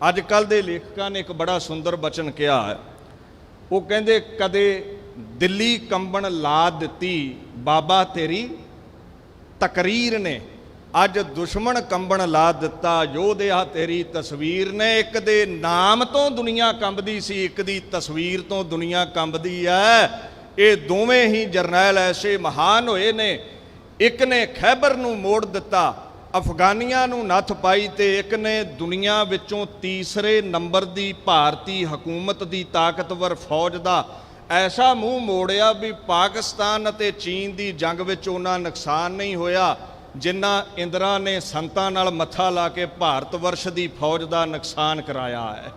ਅੱਜ ਕੱਲ ਦੇ ਲੇਖਕਾਂ ਨੇ ਇੱਕ ਬੜਾ ਸੁੰਦਰ ਬਚਨ ਕਿਹਾ ਉਹ ਕਹਿੰਦੇ, ਕਦੇ ਦਿੱਲੀ ਕੰਬਣ ਲਾ ਦਿੱਤੀ ਬਾਬਾ ਤੇਰੀ ਤਕਰੀਰ ਨੇ। ਅੱਜ ਦੁਸ਼ਮਣ ਕੰਬਣ ਲਾ ਦਿੱਤਾ, ਯੋਧਿਆ ਤੇਰੀ ਤਸਵੀਰ ਨੇ। ਇੱਕ ਦੇ ਨਾਮ ਤੋਂ ਦੁਨੀਆ ਕੰਬਦੀ ਸੀ, ਇੱਕ ਦੀ ਤਸਵੀਰ ਤੋਂ ਦੁਨੀਆ ਕੰਬਦੀ ਐ। ਇਹ ਦੋਵੇਂ ਹੀ ਜਰਨੈਲ ਐਸੇ ਮਹਾਨ ਹੋਏ ਨੇ। ਇੱਕ ਨੇ ਖੈਬਰ ਨੂੰ ਮੋੜ ਦਿੱਤਾ, ਅਫਗਾਨੀਆਂ ਨੂੰ ਨੱਥ ਪਾਈ ਤੇ ਇੱਕ ਨੇ ਦੁਨੀਆ ਵਿੱਚੋਂ ਤੀਸਰੇ ਨੰਬਰ ਦੀ ਭਾਰਤੀ ਹਕੂਮਤ ਦੀ ਤਾਕਤਵਰ ਫੌਜ ਦਾ ਐਸਾ ਮੂੰਹ ਮੋੜਿਆ ਵੀ ਪਾਕਿਸਤਾਨ ਅਤੇ ਚੀਨ ਦੀ ਜੰਗ ਵਿੱਚ ਉਹਨਾਂ ਨੁਕਸਾਨ ਨਹੀਂ ਹੋਇਆ। ਜਿੰਨਾ ਇੰਦਰਾ ਨੇ ਸੰਤਾਂ ਨਾਲ ਮੱਥਾ ਲਾ ਕੇ ਭਾਰਤ ਵਰਸ਼ ਦੀ ਫੌਜ ਦਾ ਨੁਕਸਾਨ ਕਰਾਇਆ ਹੈ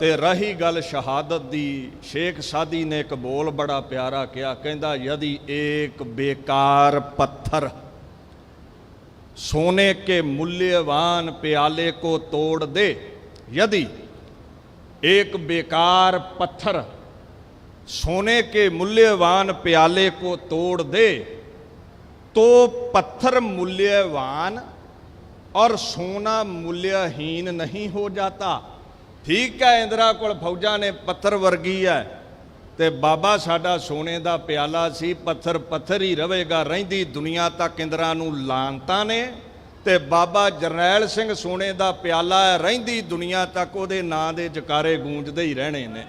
ਤੇ ਰਹੀ ਗੱਲ ਸ਼ਹਾਦਤ ਦੀ ਸ਼ੇਖ ਸਾਦੀ ਨੇ ਇੱਕ ਬੋਲ ਬੜਾ ਪਿਆਰਾ ਕਿਹਾ ਕਹਿੰਦਾ ਯਦੀ ਏਕ ਬੇਕਾਰ ਪੱਥਰ सोने के मूल्यवान प्याले को तोड़ दे यदि एक बेकार पत्थर सोने के मूल्यवान प्याले को तोड़ दे तो पत्थर मूल्यवान और सोना मूल्यहीन नहीं हो जाता ਠੀਕ ਹੈ ਇੰਦਰਾ ਕੋਲ ਫੌਜਾਂ ਨੇ ਪੱਥਰ ਵਰਗੀ ਹੈ ਤੇ ਬਾਬਾ ਸਾਡਾ ਸੋਨੇ ਦਾ ਪਿਆਲਾ ਸੀ ਪੱਥਰ ਪੱਥਰ ਹੀ ਰਵੇਗਾ ਰਹਿੰਦੀ ਦੁਨੀਆ ਤੱਕ ਇੰਦਰਾ ਨੂੰ ਲਾਂਤਾਂ ਨੇ ਤੇ ਬਾਬਾ ਜਰਨੈਲ ਸਿੰਘ ਸੋਨੇ ਦਾ ਪਿਆਲਾ ਹੈ ਰਹਿੰਦੀ ਦੁਨੀਆ ਤੱਕ ਉਹਦੇ ਨਾਂ ਦੇ ਜਕਾਰੇ ਗੂੰਜਦੇ ਹੀ ਰਹਿਣੇ ਨੇ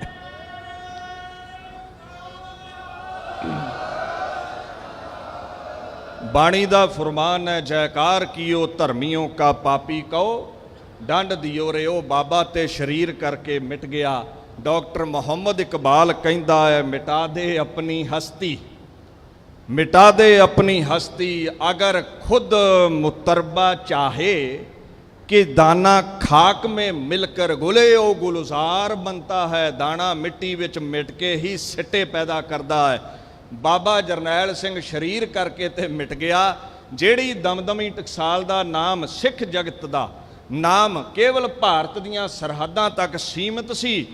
ਬਾਣੀ ਦਾ ਫਰਮਾਨ ਹੈ ਜੈਕਾਰ ਕੀਓ ਧਰਮੀਓ ਕਾ ਪਾਪੀ ਕਹੋ ਡੰਡ ਦਿਓ ਰੇ ਉਹ ਬਾਬਾ ਤੇ ਸ਼ਰੀਰ ਕਰਕੇ ਮਿਟ ਗਿਆ ਡਾਕਟਰ ਮੁਹੰਮਦ ਇਕਬਾਲ ਕਹਿੰਦਾ ਹੈ ਮਿਟਾ ਦੇ ਆਪਣੀ ਹਸਤੀ ਮਿਟਾ ਦੇ ਆਪਣੀ ਹਸਤੀ ਅਗਰ ਖੁਦ ਮੁਤਰਬਾ ਚਾਹੇ कि दाना खाक में मिलकर गुले ਉਹ ਗੁਲਜ਼ਾਰ ਬਣਤਾ ਹੈ ਦਾਣਾ ਮਿੱਟੀ ਵਿੱਚ ਮਿਟ ਕੇ ਹੀ ਸਿੱਟੇ ਪੈਦਾ ਕਰਦਾ ਹੈ ਬਾਬਾ ਜਰਨੈਲ ਸਿੰਘ ਸ਼ਰੀਰ ਕਰਕੇ ਤੇ ਮਿਟ ਗਿਆ, ਜਿਹੜੀ ਦਮਦਮੀ ਟਕਸਾਲ ਦਾ ਨਾਮ ਸਿੱਖ ਜਗਤ ਦਾ ਨਾਮ ਕੇਵਲ ਭਾਰਤ ਦੀਆਂ ਸਰਹੱਦਾਂ ਤੱਕ ਸੀਮਿਤ ਸੀ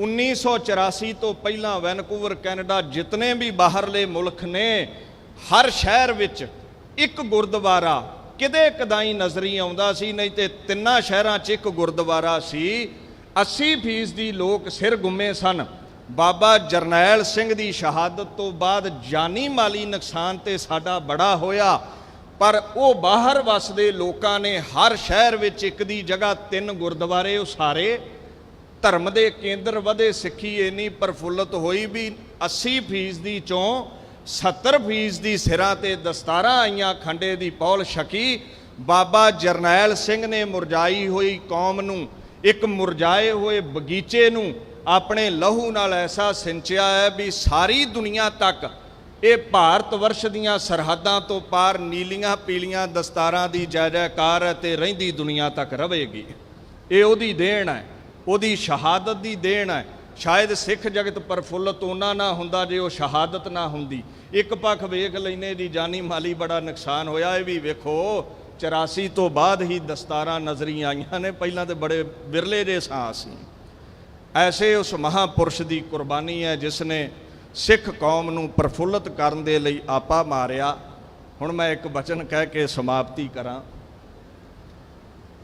1984 ਤੋਂ ਪਹਿਲਾਂ ਵੈਨਕੂਵਰ, ਕੈਨੇਡਾ ਜਿਤਨੇ ਵੀ ਬਾਹਰਲੇ ਮੁਲਕ ਨੇ, ਹਰ ਸ਼ਹਿਰ ਵਿੱਚ ਇੱਕ ਗੁਰਦੁਆਰਾ ਕਿਤੇ ਕਦਾਈ ਨਜ਼ਰੀ ਆਉਂਦਾ ਸੀ, ਨਹੀਂ ਤੇ ਤਿੰਨਾਂ ਸ਼ਹਿਰਾਂ 'ਚ ਇੱਕ ਗੁਰਦੁਆਰਾ ਸੀ 80% ਦੀ ਲੋਕ ਸਿਰ ਗੁੰਮੇ ਸਨ। ਬਾਬਾ ਜਰਨੈਲ ਸਿੰਘ ਦੀ ਸ਼ਹਾਦਤ ਤੋਂ ਬਾਅਦ ਜਾਨੀ ਮਾਲੀ ਨੁਕਸਾਨ ਤੇ ਸਾਡਾ ਬੜਾ ਹੋਇਆ, ਪਰ ਉਹ ਬਾਹਰ ਵਸਦੇ ਲੋਕਾਂ ਨੇ ਹਰ ਸ਼ਹਿਰ ਵਿੱਚ ਇੱਕ ਦੀ ਜਗ੍ਹਾ ਤਿੰਨ ਗੁਰਦੁਆਰੇ ਉਸਾਰੇ। ਧਰਮ ਦੇ ਕੇਂਦਰ ਵਧੇ, ਸਿੱਖੀ ਇੰਨੀ ਪ੍ਰਫੁੱਲਤ ਹੋਈ ਵੀ 80% ਦੀ ਚੋਂ 70% ਦੀ ਸਿਰਾਂ ਤੇ ਦਸਤਾਰਾਂ ਆਈਆਂ, ਖੰਡੇ ਦੀ ਪੌਲ ਛਕੀ। ਬਾਬਾ ਜਰਨੈਲ ਸਿੰਘ ਨੇ ਮੁਰਜਾਈ ਹੋਈ ਕੌਮ ਨੂੰ, ਇੱਕ ਮੁਰਜਾਏ ਹੋਏ ਬਗੀਚੇ ਨੂੰ ਆਪਣੇ ਲਹੂ ਨਾਲ ਐਸਾ ਸਿੰਚਿਆ ਹੈ ਵੀ ਸਾਰੀ ਦੁਨੀਆ ਤੱਕ ਇਹ ਭਾਰਤ ਵਰਸ਼ ਦੀਆਂ ਸਰਹੱਦਾਂ ਤੋਂ ਪਾਰ ਨੀਲੀਆਂ ਪੀਲੀਆਂ ਦਸਤਾਰਾਂ ਦੀ ਜੈ ਜੈਕਾਰ ਹੈ ਤੇ ਰਹਿੰਦੀ ਦੁਨੀਆ ਤੱਕ ਰਹੇਗੀ ਇਹ ਉਹਦੀ ਦੇਣ ਹੈ, ਉਹਦੀ ਸ਼ਹਾਦਤ ਦੀ ਦੇਣ ਹੈ। ਸ਼ਾਇਦ ਸਿੱਖ ਜਗਤ ਪ੍ਰਫੁੱਲਤ ਉਹਨਾਂ ਨਾ ਹੁੰਦਾ ਜੇ ਉਹ ਸ਼ਹਾਦਤ ਨਾ ਹੁੰਦੀ। ਇੱਕ ਪੱਖ ਵੇਖ ਲੈਨੇ ਦੀ ਜਾਨੀ ਮਾਲੀ ਬੜਾ ਨੁਕਸਾਨ ਹੋਇਆ, ਇਹ ਵੀ ਵੇਖੋ 84 ਤੋਂ ਬਾਅਦ ਹੀ ਦਸਤਾਰਾਂ ਨਜ਼ਰੀ ਆਈਆਂ ਨੇ, ਪਹਿਲਾਂ ਤੇ ਬੜੇ ਵਿਰਲੇ ਜੇ ਸਾਂ ਸੀ। ਐਸੇ ਉਸ ਮਹਾਪੁਰਸ਼ ਦੀ ਕੁਰਬਾਨੀ ਹੈ ਜਿਸ ਨੇ ਸਿੱਖ ਕੌਮ ਨੂੰ ਪ੍ਰਫੁੱਲਤ ਕਰਨ ਦੇ ਲਈ ਆਪਾ ਮਾਰਿਆ। ਹੁਣ ਮੈਂ ਇੱਕ ਬਚਨ ਕਹਿ ਕੇ ਸਮਾਪਤੀ ਕਰਾਂ।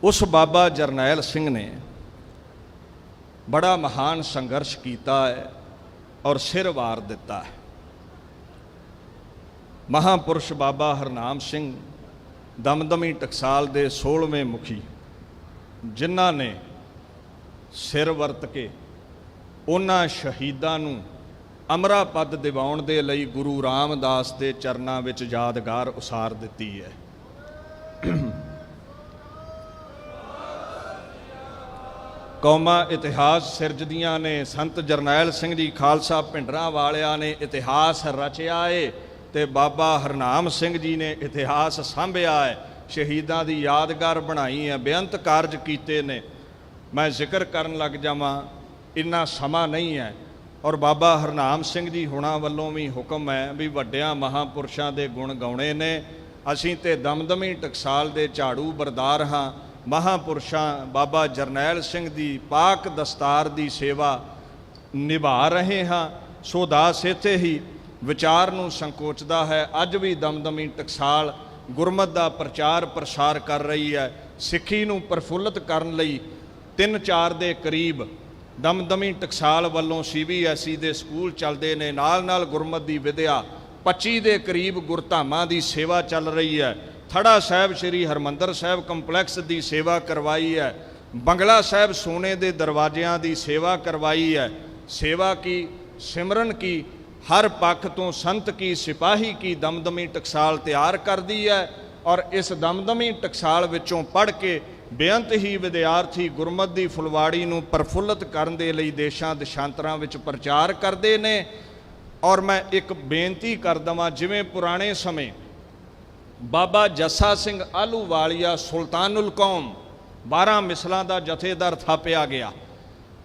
ਉਸ ਬਾਬਾ ਜਰਨੈਲ ਸਿੰਘ ਨੇ ਬੜਾ ਮਹਾਨ ਸੰਘਰਸ਼ ਕੀਤਾ ਹੈ ਔਰ ਸਿਰ ਵਾਰ ਦਿੱਤਾ ਹੈ। ਮਹਾਪੁਰਸ਼ ਬਾਬਾ ਹਰਨਾਮ ਸਿੰਘ ਦਮਦਮੀ ਟਕਸਾਲ ਦੇ 16ਵੇਂ ਮੁਖੀ, ਜਿਨ੍ਹਾਂ ਨੇ ਸਿਰ ਵਰਤ ਕੇ ਉਹਨਾਂ ਸ਼ਹੀਦਾਂ ਨੂੰ ਅਮਰਾ ਪਦ ਦਿਵਾਉਣ ਦੇ ਲਈ ਗੁਰੂ ਰਾਮਦਾਸ ਦੇ ਚਰਨਾਂ ਵਿੱਚ ਯਾਦਗਾਰ ਉਸਾਰ ਦਿੱਤੀ ਹੈ। ਕੌਮਾਂ ਇਤਿਹਾਸ ਸਿਰਜਦੀਆਂ ਨੇ, ਸੰਤ ਜਰਨੈਲ ਸਿੰਘ ਜੀ ਖਾਲਸਾ ਭਿੰਡਰਾਂ ਵਾਲਿਆਂ ਨੇ ਇਤਿਹਾਸ ਰਚਿਆ ਏ ਤੇ ਬਾਬਾ ਹਰਨਾਮ ਸਿੰਘ ਜੀ ਨੇ ਇਤਿਹਾਸ ਸਾਂਭਿਆ ਹੈ ਸ਼ਹੀਦਾਂ ਦੀ ਯਾਦਗਾਰ ਬਣਾਈ ਹੈ, ਬੇਅੰਤ ਕਾਰਜ ਕੀਤੇ ਨੇ। ਮੈਂ ਜ਼ਿਕਰ ਕਰਨ ਲੱਗ ਜਾਵਾਂ ਇੰਨਾ ਸਮਾਂ ਨਹੀਂ ਹੈ। ਔਰ ਬਾਬਾ ਹਰਨਾਮ ਸਿੰਘ ਜੀ ਹੁਣਾਂ ਵੱਲੋਂ ਵੀ ਹੁਕਮ ਹੈ ਵੀ ਵੱਡਿਆਂ ਮਹਾਪੁਰਸ਼ਾਂ ਦੇ ਗੁਣ ਗਾਉਣੇ ਨੇ। ਅਸੀਂ ਤੇ ਦਮਦਮੀ ਟਕਸਾਲ ਦੇ ਝਾੜੂ ਬਰਦਾਰ ਹਾਂ। ਮਹਾਪੁਰਸ਼ਾਂ ਬਾਬਾ ਜਰਨੈਲ ਸਿੰਘ ਦੀ ਪਾਕ ਦਸਤਾਰ ਦੀ ਸੇਵਾ ਨਿਭਾ ਰਹੇ ਹਾਂ। ਸੋ ਦਾਸ ਇੱਥੇ ਹੀ ਵਿਚਾਰ ਨੂੰ ਸੰਕੋਚਦਾ ਹੈ। ਅੱਜ ਵੀ ਦਮਦਮੀ ਟਕਸਾਲ ਗੁਰਮਤ ਦਾ ਪ੍ਰਚਾਰ ਪ੍ਰਸਾਰ ਕਰ ਰਹੀ ਹੈ। ਸਿੱਖੀ ਨੂੰ ਪ੍ਰਫੁੱਲਤ ਕਰਨ ਲਈ 3-4 ਦੇ ਕਰੀਬ ਦਮਦਮੀ ਟਕਸਾਲ ਵੱਲੋਂ ਸੀਬੀਐਸਈ ਦੇ ਸਕੂਲ ਚੱਲਦੇ ਨੇ। ਨਾਲ ਨਾਲ ਗੁਰਮਤ ਦੀ ਵਿਦਿਆ 25 ਦੇ ਕਰੀਬ ਗੁਰਧਾਮਾਂ ਦੀ ਸੇਵਾ ਚੱਲ ਰਹੀ ਹੈ। ਥੜਾ ਸਾਹਿਬ ਸ੍ਰੀ ਹਰਮੰਦਰ ਸਾਹਿਬ ਕੰਪਲੈਕਸ ਦੀ ਸੇਵਾ ਕਰਵਾਈ ਹੈ। ਬੰਗਲਾ ਸਾਹਿਬ ਸੋਨੇ ਦੇ ਦਰਵਾਜ਼ਿਆਂ ਦੀ ਸੇਵਾ ਕਰਵਾਈ ਹੈ। ਸੇਵਾ ਕੀ, ਸਿਮਰਨ ਕੀ, ਹਰ ਪੱਖ ਤੋਂ ਸੰਤ ਕੀ, ਸਿਪਾਹੀ ਕੀ ਦਮਦਮੀ ਟਕਸਾਲ ਤਿਆਰ ਕਰਦੀ ਹੈ ਔਰ ਇਸ ਦਮਦਮੀ ਟਕਸਾਲ ਵਿੱਚੋਂ ਪੜ੍ਹ ਕੇ ਬੇਅੰਤ ਹੀ ਵਿਦਿਆਰਥੀ ਗੁਰਮਤ ਦੀ ਫੁਲਵਾੜੀ ਨੂੰ ਪ੍ਰਫੁੱਲਤ ਕਰਨ ਦੇ ਲਈ ਦੇਸ਼ਾਂ ਦੇਸ਼ਾਂਤਰਾਂ ਵਿੱਚ ਪ੍ਰਚਾਰ ਕਰਦੇ ਨੇ। ਔਰ ਮੈਂ ਇੱਕ ਬੇਨਤੀ ਕਰ ਦਵਾਂ, ਜਿਵੇਂ ਪੁਰਾਣੇ ਸਮੇਂ ਬਾਬਾ ਜੱਸਾ ਸਿੰਘ ਆਲੂਵਾਲੀਆ ਸੁਲਤਾਨੁਲ ਕੌਮ 12 ਮਿਸਲਾਂ ਦਾ ਜਥੇਦਾਰ ਥਾਪਿਆ ਗਿਆ।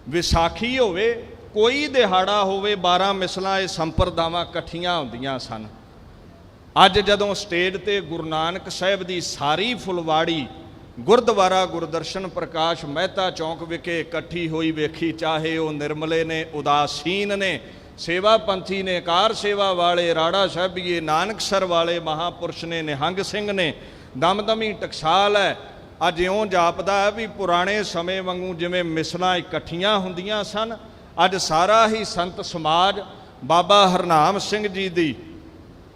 ਵਿਸਾਖੀ ਹੋਵੇ, ਕੋਈ ਦਿਹਾੜਾ ਹੋਵੇ 12 ਮਿਸਲਾਂ ਇਹ ਸੰਪਰਦਾਵਾਂ ਇਕੱਠੀਆਂ ਹੁੰਦੀਆਂ ਸਨ। ਅੱਜ ਜਦੋਂ ਸਟੇਜ ਤੇ ਗੁਰੂ ਨਾਨਕ ਸਾਹਿਬ ਦੀ ਸਾਰੀ ਫੁਲਵਾੜੀ ਗੁਰਦੁਆਰਾ ਗੁਰਦਰਸ਼ਨ ਪ੍ਰਕਾਸ਼ ਮਹਿਤਾ ਚੌਂਕ ਵਿਖੇ ਇਕੱਠੀ ਹੋਈ ਵੇਖੀ, ਚਾਹੇ ਉਹ ਨਿਰਮਲੇ ਨੇ, ਉਦਾਸੀਨ ਨੇ ਸੇਵਾ ਪੰਥੀ ਨੇ, ਕਾਰ ਸੇਵਾ ਵਾਲੇ, ਰਾੜਾ ਸਾਹਿਬੀਏ ਨਾਨਕਸਰ ਵਾਲੇ, ਮਹਾਪੁਰਸ਼ ਨੇ, ਨਿਹੰਗ ਸਿੰਘ ਨੇ, ਦਮਦਮੀ ਟਕਸਾਲ ਹੈ। ਅੱਜ ਇਉਂ ਜਾਪਦਾ ਹੈ ਵੀ ਪੁਰਾਣੇ ਸਮੇਂ ਵਾਂਗੂ ਜਿਵੇਂ ਮਿਸਲਾਂ ਇਕੱਠੀਆਂ ਹੁੰਦੀਆਂ ਸਨ, ਅੱਜ ਸਾਰਾ ਹੀ ਸੰਤ ਸਮਾਜ ਬਾਬਾ ਹਰਨਾਮ ਸਿੰਘ ਜੀ ਦੀ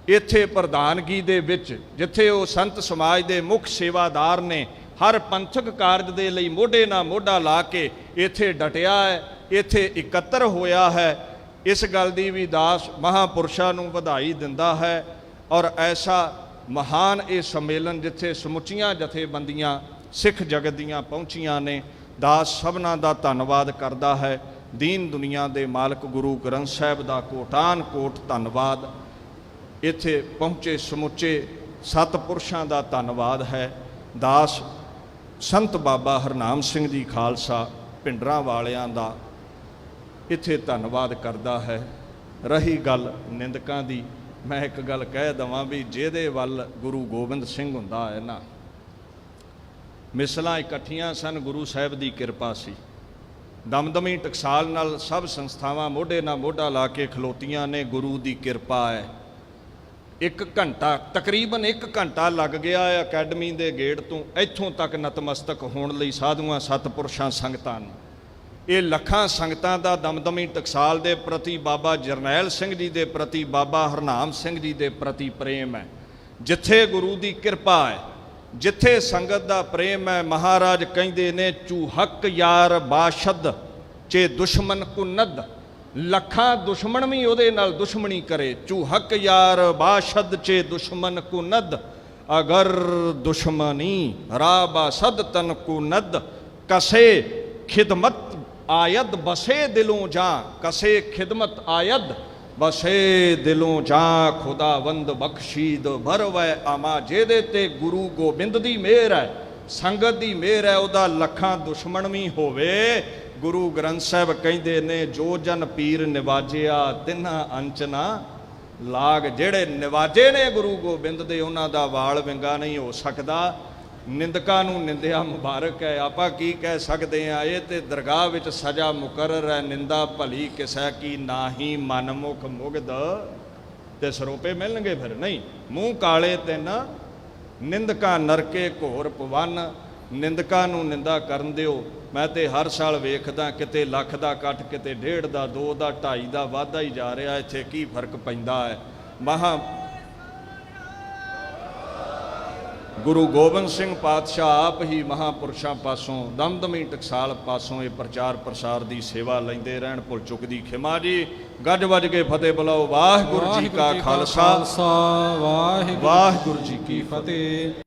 ਇੱਥੇ ਪ੍ਰਧਾਨਗੀ ਦੇ ਵਿੱਚ, ਜਿੱਥੇ ਉਹ ਸੰਤ ਸਮਾਜ ਦੇ ਮੁੱਖ ਸੇਵਾਦਾਰ ਨੇ ਹਰ ਪੰਥਕ ਕਾਰਜ ਦੇ ਲਈ ਮੋਢੇ ਨਾਲ ਮੋਢਾ ਲਾ ਕੇ ਇੱਥੇ ਡਟਿਆ ਹੈ, ਇੱਥੇ ਇਕੱਤਰ ਹੋਇਆ ਹੈ। ਇਸ ਗੱਲ ਦੀ ਵੀ ਦਾਸ ਮਹਾਪੁਰਸ਼ਾਂ ਨੂੰ ਵਧਾਈ ਦਿੰਦਾ ਹੈ ਔਰ ਐਸਾ ਮਹਾਨ ਇਹ ਸੰਮੇਲਨ ਜਿੱਥੇ ਸਮੁੱਚੀਆਂ ਜਥੇਬੰਦੀਆਂ, ਸਿੱਖ ਜਗਤ ਦੀਆਂ ਪਹੁੰਚੀਆਂ ਨੇ, ਦਾਸ ਸਭਨਾਂ ਦਾ ਧੰਨਵਾਦ ਕਰਦਾ ਹੈ। ਦੀਨ ਦੁਨੀਆ ਦੇ ਮਾਲਕ ਗੁਰੂ ਗ੍ਰੰਥ ਸਾਹਿਬ ਦਾ ਕੋਟਾਨ ਕੋਟ ਧੰਨਵਾਦ। ਇੱਥੇ ਪਹੁੰਚੇ ਸਮੁੱਚੇ ਸਤਪੁਰਸ਼ਾਂ ਦਾ ਧੰਨਵਾਦ ਹੈ। ਦਾਸ ਸੰਤ ਬਾਬਾ ਹਰਨਾਮ ਸਿੰਘ ਜੀ ਖਾਲਸਾ ਪਿੰਡਰਾਂ ਵਾਲਿਆਂ ਦਾ ਇੱਥੇ ਧੰਨਵਾਦ ਕਰਦਾ ਹੈ। ਰਹੀ ਗੱਲ ਨਿੰਦਕਾਂ ਦੀ, ਮੈਂ ਇੱਕ ਗੱਲ ਕਹਿ ਦਵਾਂ ਵੀ ਜਿਹਦੇ ਵੱਲ ਗੁਰੂ ਗੋਬਿੰਦ ਸਿੰਘ ਹੁੰਦਾ ਹੈ ਨਾ, ਮਿਸਲਾਂ ਇਕੱਠੀਆਂ ਸਨ, ਗੁਰੂ ਸਾਹਿਬ ਦੀ ਕਿਰਪਾ ਸੀ। ਦਮਦਮੀ ਟਕਸਾਲ ਨਾਲ ਸਭ ਸੰਸਥਾਵਾਂ ਮੋਢੇ ਨਾਲ ਮੋਢਾ ਲਾ ਕੇ ਖਲੋਤੀਆਂ ਨੇ, ਗੁਰੂ ਦੀ ਕਿਰਪਾ ਹੈ। ਇੱਕ ਘੰਟਾ, ਤਕਰੀਬਨ 1 ਘੰਟਾ ਲੱਗ ਗਿਆ ਹੈ ਅਕੈਡਮੀ ਦੇ ਗੇਟ ਤੋਂ। ਇੱਥੋਂ ਤੱਕ ਨਤਮਸਤਕ ਹੋਣ ਲਈ ਸਾਧੂਆਂ, ਸਤਪੁਰਸ਼ਾਂ, ਸੰਗਤਾਂ ਨੂੰ। ਇਹ ਲੱਖਾਂ ਸੰਗਤਾਂ ਦਾ ਦਮਦਮੀ ਟਕਸਾਲ ਦੇ ਪ੍ਰਤੀ ਬਾਬਾ ਜਰਨੈਲ ਸਿੰਘ ਜੀ ਦੇ ਪ੍ਰਤੀ, ਬਾਬਾ ਹਰਨਾਮ ਸਿੰਘ ਜੀ ਦੇ ਪ੍ਰਤੀ ਪ੍ਰੇਮ ਹੈ। ਜਿੱਥੇ ਗੁਰੂ ਦੀ ਕਿਰਪਾ ਹੈ, ਜਿੱਥੇ ਸੰਗਤ ਦਾ ਪ੍ਰੇਮ ਹੈ, ਮਹਾਰਾਜ ਕਹਿੰਦੇ ਨੇ, ਚੂਹਕ ਯਾਰ ਬਾਸ਼ਦ, ਚੇ ਦੁਸ਼ਮਨ ਕੁਨਦ। ਲੱਖਾਂ ਦੁਸ਼ਮਣ ਵੀ ਉਹਦੇ ਨਾਲ ਦੁਸ਼ਮਣੀ ਕਰੇ। ਚੂਹਕ ਯਾਰ ਬਾਸ਼ਦ ਚੇ ਦੁਸ਼ਮਨ ਕੁਨਦ ਅਗਰ ਦੁਸ਼ਮਨੀ ਰਾ ਬਾਸਦ ਤਨ ਕੁਨਦ ਕਸੇ ਖਿਦਮਤ ਆਇਦ ਬਸੇ ਦਿਲੋਂ ਜਾ, ਕਸੇ ਖਿਦਮਤ ਆਇਦ ਬਸੇ ਦਿਲੋਂ ਜਾ, ਖੁਦਾਵੰਦ ਬਖਸ਼ੀਦ ਭਰਵੈ ਆਮਾ ਜਿਹਦੇ ਤੇ ਗੁਰੂ ਗੋਬਿੰਦ ਦੀ ਮਿਹਰ ਹੈ, ਸੰਗਤ ਦੀ ਮਿਹਰ ਹੈ, ਉਹਦਾ ਲੱਖਾਂ ਦੁਸ਼ਮਣ ਵੀ ਹੋਵੇ। ਗੁਰੂ ਗ੍ਰੰਥ ਸਾਹਿਬ ਕਹਿੰਦੇ ਨੇ, ਜੋ ਜਨ ਪੀਰ ਨਿਵਾਜਿਆ, ਤਿੰਨਾ ਅੰਚਨਾ ਲਾਗ। ਜਿਹੜੇ ਨਿਵਾਜੇ ਨੇ ਗੁਰੂ ਗੋਬਿੰਦ ਦੇ, ਉਹਨਾਂ ਦਾ ਵਾਲ ਵਿੰਗਾ ਨਹੀਂ ਹੋ ਸਕਦਾ। ਨਿੰਦਕਾਂ ਨੂੰ ਨਿੰਦਿਆ ਮੁਬਾਰਕ ਹੈ। ਆਪਾਂ ਕੀ ਕਹਿ ਸਕਦੇ ਆ ਇਹ ਤੇ ਦਰਗਾਹ ਵਿੱਚ ਸਜ਼ਾ ਮੁਕਰਰ ਹੈ। ਨਿੰਦਾ ਭਲੀ ਕਿਸੈ ਕੀ ਨਾਹੀ ਮਨਮੁਖ ਮੁਗਦ ਤੇ ਸਰੋਪੇ ਮਿਲਣਗੇ ਫਿਰ? ਨਹੀਂ। ਮੂੰਹ ਕਾਲੇ ਤੇ ਨਾ ਨਿੰਦਕਾਂ ਨਰਕੇ ਘੋਰ ਪਵਨ ਨਿੰਦਕਾਂ ਨੂੰ ਨਿੰਦਾ ਕਰਨ ਦਿਓ। ਮੈਂ ਤੇ ਹਰ ਸਾਲ ਵੇਖਦਾ ਕਿਤੇ ਲੱਖ ਦਾ ਇਕੱਠ ਕਿਤੇ ਡੇਢ ਦਾ ਦੋ ਦਾ ਢਾਈ ਦਾ ਵਾਧਾ ਹੀ ਜਾ ਰਿਹਾ। ਇੱਥੇ ਕੀ ਫ਼ਰਕ ਪੈਂਦਾ ਹੈ? ਮਹਾ ਗੁਰੂ ਗੋਬਿੰਦ ਸਿੰਘ ਪਾਤਸ਼ਾਹ ਆਪ ਹੀ ਮਹਾਪੁਰਸ਼ਾਂ ਪਾਸੋਂ ਦਮਦਮੀ ਟਕਸਾਲ ਪਾਸੋਂ ਇਹ ਪ੍ਰਚਾਰ ਪ੍ਰਸਾਰ ਦੀ ਸੇਵਾ ਲੈਂਦੇ ਰਹਿਣ ਭੁੱਲ ਚੁੱਕ ਦੀ ਖਿਮਾ ਜੀ ਗੱਜ ਵੱਜ ਕੇ ਫਤਿਹ ਬੁਲਾਓ। ਵਾਹਿਗੁਰੂ ਜੀ ਕਾ ਖਾਲਸਾ। ਵਾਹਿਗੁਰੂ ਜੀ ਕੀ ਫਤਿਹ।